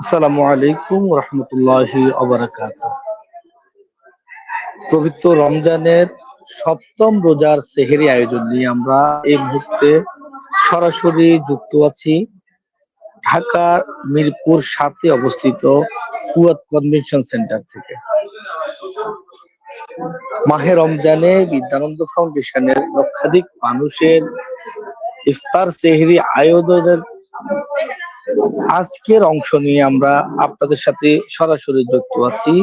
আসসালামু আলাইকুম রহমতুল্লাহি পবিত্র রমজানের সপ্তম রোজার সেহেরি আয়োজন নিয়ে আমরা এই মুহূর্তে সরাসরি যুক্ত আছি। ঢাকার মিরপুর সাথে অবস্থিত ফুয়াদ কনভেনশন সেন্টার থেকে। মাহে রমজানে বিদ্যানন্দ ফাউন্ডেশনের লক্ষাধিক মানুষের ইফতার সেহরি আয়োজনের আজকের অংশ নিয়ে আমরা আপনাদের সাথে সরাসরি যুক্ত আছি।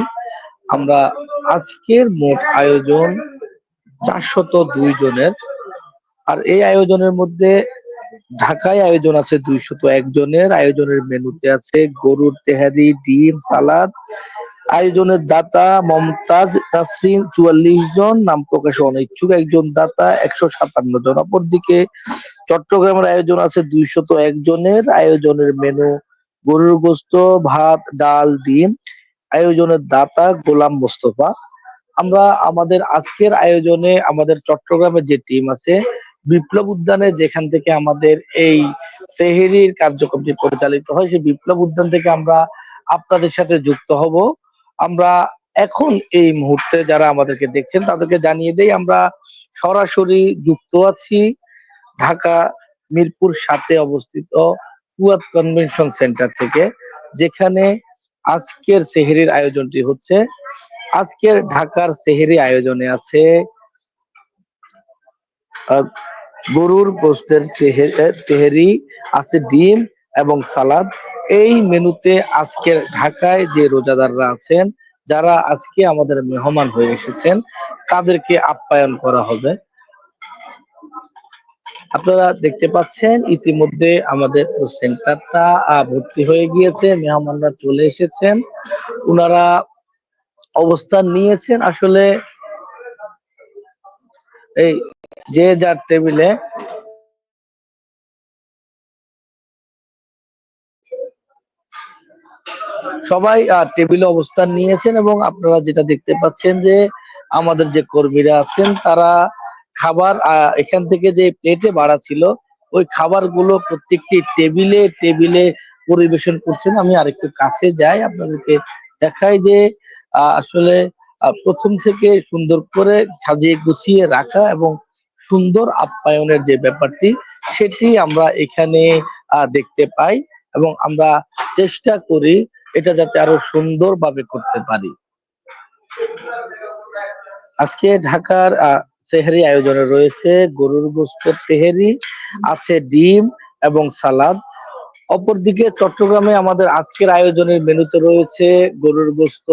আমরা আজকের মোট আয়োজন চারশত দুই জনের। আর এই আয়োজনের মধ্যে ঢাকায় আয়োজন আছে দুইশত একজনের আয়োজনের মেনুতে আছে গরুর তেহারি, ডিম, সালাদ। আয়োজনের দাতা মমতাজ তাসরিন চুয়াল্লিশ জন। নাম প্রকাশে অনিচ্ছুক একজন দাতা, একশো সাতান্ন জন। অপরদিকে চট্টগ্রামের আয়োজন আছে দুইশত একজনের আয়োজনের মেনু গরুর গোস্ত, ভাত, ডাল, ডিম। আয়োজনের দাতা গোলাম মোস্তফা। আমরা আমাদের আজকের আয়োজনে আমাদের চট্টগ্রামের যে টিম আছে বিপ্লব উদ্যানে যেখান থেকে আমাদের এই সেহেরির কার্যক্রমটি পরিচালিত হয়, সেই বিপ্লব উদ্যান থেকে আমরা আপনাদের সাথে যুক্ত হব। আমরা এখন এই মুহূর্তে যারা আমাদেরকে দেখছেন, তাদেরকে জানিয়ে দেই, আমরা সরাসরি যুক্ত আছি ঢাকা মিরপুর সাথে অবস্থিত ফুয়াদ কনভেনশন সেন্টার থেকে, যেখানে আজকের সেহেরির আয়োজনটি হচ্ছে। আজকের ঢাকার সেহেরি আয়োজনে আছে গরুর গোস্তের তেহেরি আছে ডিম এবং সালাদ। এই মেনুতে আজকের ঢাকায় যে রোজাদাররা আছেন, যারা আজকে আমাদের মেহমান হয়ে এসেছেন, তাদেরকে আপ্যায়ন করা হবে। আপনারা দেখতে পাচ্ছেন, ইতিমধ্যে আমাদের সেন্টারটা ভর্তি হয়ে গিয়েছে, মেহমানরা চলে এসেছেন। ওনারা অবস্থান নিয়েছেন আসলে এই যে যার টেবিলে সবাই টেবিলে অবস্থান নিয়েছেন এবং আপনারা যেটা দেখতে পাচ্ছেন যে আমাদের যে কর্মীরা আছেন, তারা খাবার এখান থেকে যে প্লেটে বাড়া ছিল, ওই খাবারগুলো প্রত্যেকটি টেবিলে টেবিলে পরিবেশন করছেন। আমি আরেকটু কাছে যাই, আপনাদেরকে দেখাই যে আসলে প্রথম থেকে সুন্দর করে সাজিয়ে গুছিয়ে রাখা এবং সুন্দর আপ্যায়নের যে ব্যাপারটি, সেটি আমরা এখানে দেখতে পাই এবং আমরা চেষ্টা করি এটা যাতে আরও সুন্দরভাবে করতে পারি। আজকে ঢাকার সেহেরি আয়োজনে রয়েছে গরুর গোস্ত, তেহেরি, আছে ডিম এবং সালাদ। অপরদিকে চট্টগ্রামে আমাদের আজকের আয়োজনের মেনুতে রয়েছে গরুর গোস্ত,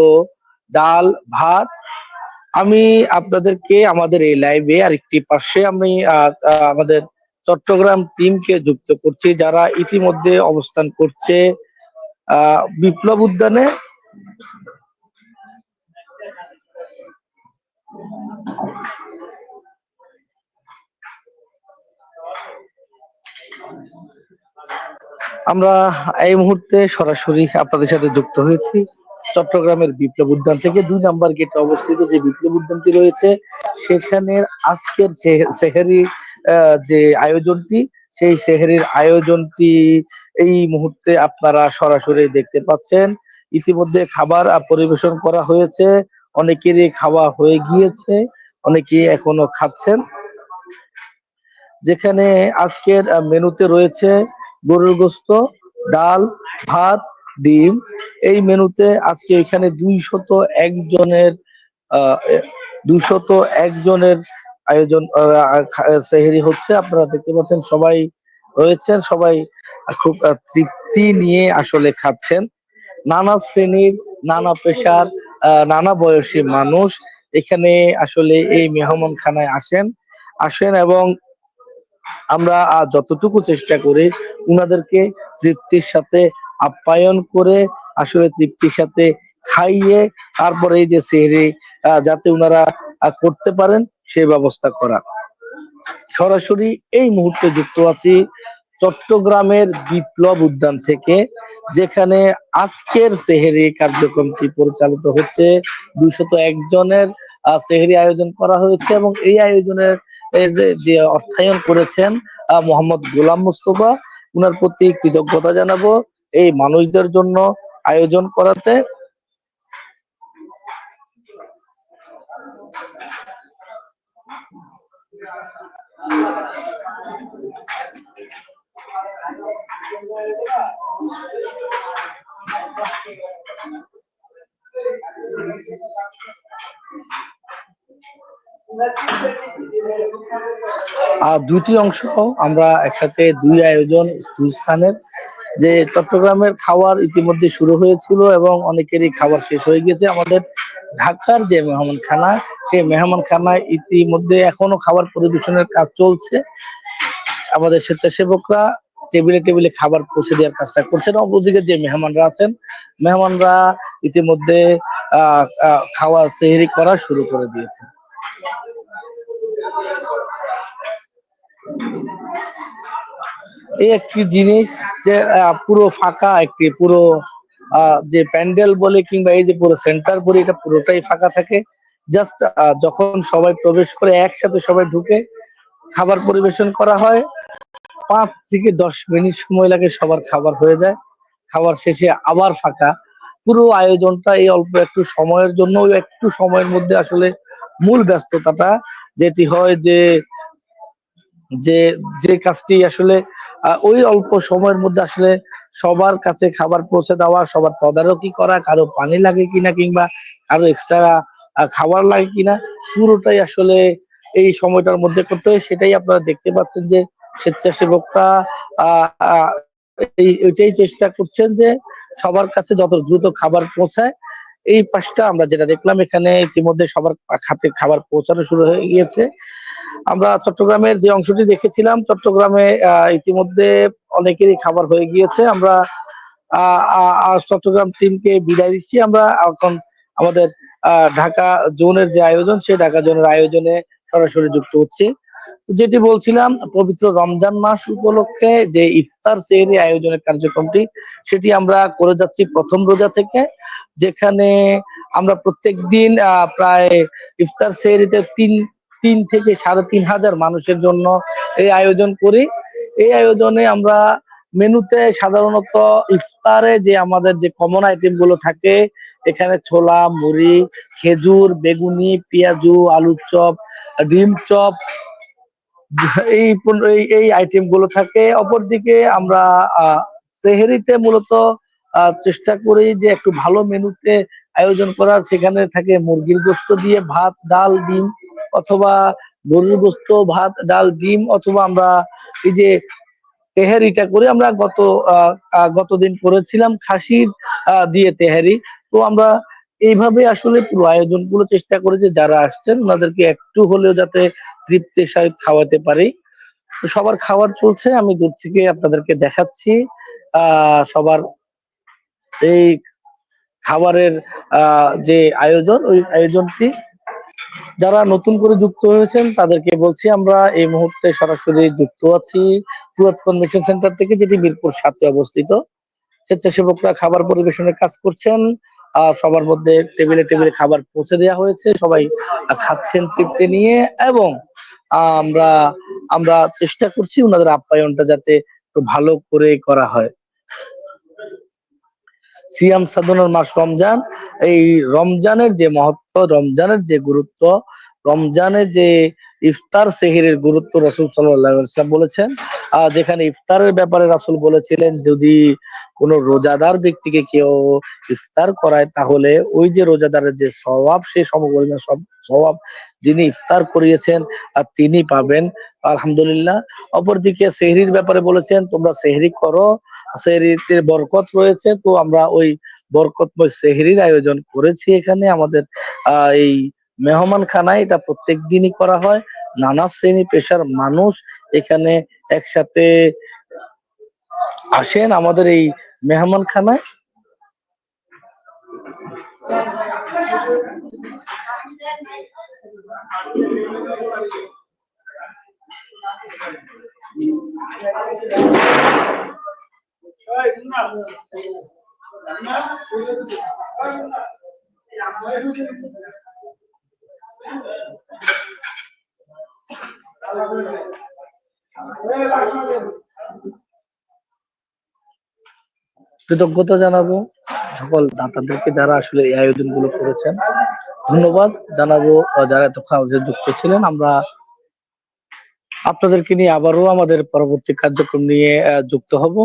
ডাল, ভাত আমি আপনাদেরকে আমাদের এই লাইভে আরেকটি পাশে আমি আমাদের চট্টগ্রাম টিমকে যুক্ত করছি, যারা ইতিমধ্যে অবস্থান করছে বিপ্লব উদ্যানে। আমরা এই মুহূর্তে সরাসরি আপনাদের সাথে যুক্ত হয়েছি। চট্টগ্রামের বিপ্লব উদ্যান থেকে দুই নাম্বার গেটে অবস্থিত যে বিপ্লব উদ্যানটি রয়েছে সেখানে আজকের সেহেরি যে আয়োজনটি, সেই সেহেরির আয়োজনটি এই মুহূর্তে আপনারা সরাসরি দেখতে পাচ্ছেন। ইতিমধ্যে খাবার পরিবেশন করা হয়েছে, অনেকেরই খাওয়া হয়ে গিয়েছে অনেকে এখনও খাচ্ছেন। যেখানে আজকের মেনুতে রয়েছে গরুর গোস্ত, ডাল, ভাত ডিম। এই মেনুতে আজকে এখানে দুইশত একজনের দুশত একজনের আয়োজন সেহেরি হচ্ছে। আপনারা দেখতে পাচ্ছেন সবাই রয়েছেন, সবাই খুব তৃপ্তি নিয়ে আসলে খাচ্ছেন। নানা শ্রেণির, নানা পেশার নানা বয়সী মানুষ এখানে আসলে এই মেহমান খানায় আসেন। আসেন এবং আমরা যতটুকু চেষ্টা করি, উনাদেরকে তৃপ্তির সাথে আপ্যায়ন করে আসলে তৃপ্তির সাথে খাইয়ে তারপরে এই যে সেহরি যাতে আহ, করতে পারেন সে ব্যবস্থা করা। সরাসরি এই মুহূর্তে যুক্ত আছি চট্টগ্রামের বিপ্লব উদ্যান থেকে যেখানে আজকের সেহেরি কার্যক্রমটি পরিচালিত হচ্ছে। দুশত একজনের সেহেরি আয়োজন করা হয়েছে এবং এই আয়োজনের যে- অর্থায়ন করেছেন মোহাম্মদ গোলাম মুস্তফা উনার প্রতি কৃতজ্ঞতা জানাব। এই মানুষদের জন্য আয়োজন করাতে? আর দুটি অংশ আমরা একসাথে দুই আয়োজন দুই স্থানের যে চট্টগ্রামের খাবার ইতিমধ্যে শুরু হয়েছিল এবং অনেকেরই খাবার শেষ হয়ে গেছে। আমাদের ঢাকার যে মেহমান মেহমানখানা, সেই মেহমানখানায় ইতিমধ্যে এখনও খাবার পরিবেশনের কাজ চলছে। আমাদের স্বেচ্ছাসেবকরা টেবিলে টেবিলে খাবার পৌঁছে দেওয়ার কাজটা করছেন। অপরদিকে যে মেহমানরা আছেন, মেহমানরা ইতিমধ্যে খাওয়া সেহরি করা শুরু করে দিয়েছে। এই একটি জিনিস যে পুরো ফাঁকা একটি, পুরো যে প্যান্ডেল বলে কিংবা এই যে পুরো সেন্টার বলে এটা পুরোটাই ফাঁকা থাকে। জাস্ট যখন সবাই প্রবেশ করে, একসাথে সবাই ঢুকে খাবার পরিবেশন করা হয়। পাঁচ থেকে দশ মিনিট সময় লাগে সবার খাবার হয়ে যায়। খাবার শেষে আবার ফাঁকা। পুরো আয়োজনটা এই অল্প একটু সময়ের জন্য একটু সময়ের মধ্যে আসলে মূল ব্যস্ততাটা যেটি হয় যে যে যে কাজটি আসলে ওই অল্প সময়ের মধ্যে আসলে সবার কাছে খাবার পৌঁছে দেওয়া, সবার তদারকি করা, কারও পানি লাগে কিনা কিংবা কারও এক্সট্রা খাবার লাগে কিনা, পুরোটাই আসলে এই সময়টার মধ্যে করতে হয়। সেটাই আপনারা দেখতে পাচ্ছেন যে স্বেচ্ছাসেবকরা ওইটাই চেষ্টা করছেন যে সবার কাছে যত দ্রুত খাবার পৌঁছায়, এই পাশটা আমরা যেটা দেখলাম এখানে ইতিমধ্যে সবার হাতে খাবার পৌঁছানো শুরু হয়ে গিয়েছে। আমরা চট্টগ্রামের যে অংশটি দেখেছিলাম, চট্টগ্রামে ইতিমধ্যে অনেকেরই খাবার হয়ে গিয়েছে। আমরা চট্টগ্রাম টিমকে বিদায় দিচ্ছি। আমরা এখন আমাদের ঢাকা জোনের যে আয়োজন, সেই ঢাকা জোনের আয়োজনে সরাসরি যুক্ত হচ্ছি। যেটি বলছিলাম, পবিত্র রমজান মাস উপলক্ষে যে ইফতার সেহরি আয়োজনের কার্যক্রমটি, সেটি আমরা করে যাচ্ছি প্রথম রোজা থেকে, যেখানে আমরা প্রত্যেক দিন প্রায় ইফতার সেহরিতে তিন তিন থেকে সাড়ে তিন হাজার মানুষের জন্য এই আয়োজন করি। এই আয়োজনে আমরা মেনুতে সাধারণত ইফতারে যে আমাদের যে কমন আইটেমগুলো থাকে, এখানে ছোলা, মুড়ি, খেজুর, বেগুনি, পেঁয়াজু, আলুর চপ, ডিম চপ, এই এই আইটেমগুলো থাকে। অপরদিকে আমরা সেহেরিতে মূলত চেষ্টা করি যে একটু ভালো মেনুতে আয়োজন করার। সেখানে থাকে মুরগির গোস্ত দিয়ে ভাত, ডাল, ডিম অথবা গরুর গোস্ত ভাত ডাল ডিম অথবা আমরা এই যে তেহারিটা করে আমরা গত আহ, গতদিন করেছিলাম খাসির দিয়ে তেহারি। তো আমরা এইভাবে আসলে পুরো আয়োজনগুলো চেষ্টা করে যে যারা আসছেন ওনাদেরকে একটু হলেও যাতে তৃপ্তির সহিত খাওয়াতে পারি। তো সবার খাবার চলছে আমি দূর থেকে আপনাদেরকে দেখাচ্ছি। সবার এই খাবারের যে আয়োজন ওই আয়োজনটি যারা নতুন করে যুক্ত হয়েছেন, তাদেরকে বলছি আমরা এই মুহূর্তে সরাসরি যুক্ত আছি সুরাত কনভেনশন সেন্টার থেকে, যেটি মিরপুর সাথে অবস্থিত। স্বেচ্ছাসেবকরা খাবার পরিবেশনের কাজ করছেন আহ সবার মধ্যে টেবিলে টেবিলে খাবার পৌঁছে দেওয়া হয়েছে। সবাই খাচ্ছেন তৃপ্তি নিয়ে এবং আমরা আমরা চেষ্টা করছি ওনাদের আপ্যায়নটা যাতে ভালো করে করা হয়। সিয়াম সাধনার মাস রমজান। এই রমজানের যে মহত্ব, রমজানের যে গুরুত্ব, রমজানের যে ইফতার সেহিরের গুরুত্ব রসুল সাল্লাম বলেছেন। আহ যেখানে ইফতারের ব্যাপারে রাসুল বলেছিলেন, যদি কোন রোজাদার ব্যক্তিকে কেউ ইফতার করায়, তাহলে ওই যে রোজাদারের যে স্বভাব সেই সমপরিমাণ সব স্বভাব যিনি ইফতার করিয়েছেন, আর তিনি পাবেন। আলহামদুলিল্লাহ। অপরদিকে সেহরির ব্যাপারে বলেছেন, তোমরা সেহরি করো সেহরিতে বরকত রয়েছে। তো আমরা ওই বরকতময় সেহরির আয়োজন করেছি এখানে। আমাদের এই মেহমান খানায় এটা প্রত্যেক দিনই করা হয়। নানা শ্রেণি পেশার মানুষ এখানে একসাথে আসেন আমাদের এই মেহমান খানায় কৃতজ্ঞতা জানাব সকল দাতাদেরকে যারা আসলে এই আয়োজনগুলো করেছেন। ধন্যবাদ জানাব যারা এতক্ষণ আমাদের যুক্ত ছিলেন, আমরা আপনাদেরকে নিয়ে আবারও আমাদের পরবর্তী কার্যক্রম নিয়ে যুক্ত হব।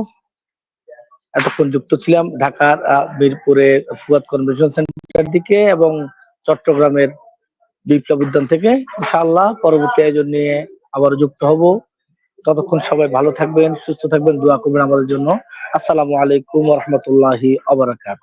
এতক্ষণ যুক্ত ছিলাম ঢাকার মিরপুরে ফুয়াদ কনভেনশন সেন্টার দিকে এবং চট্টগ্রামের বিপ্লব উদ্যান থেকে। ইনশাআল্লাহ পরবর্তী আয়োজন নিয়ে আবার যুক্ত হব। ততক্ষণ সবাই ভালো থাকবেন, সুস্থ থাকবেন, দোয়া করবেন আমাদের জন্য। আসসালামু আলাইকুম রহমতুল্লাহি আবরাকাত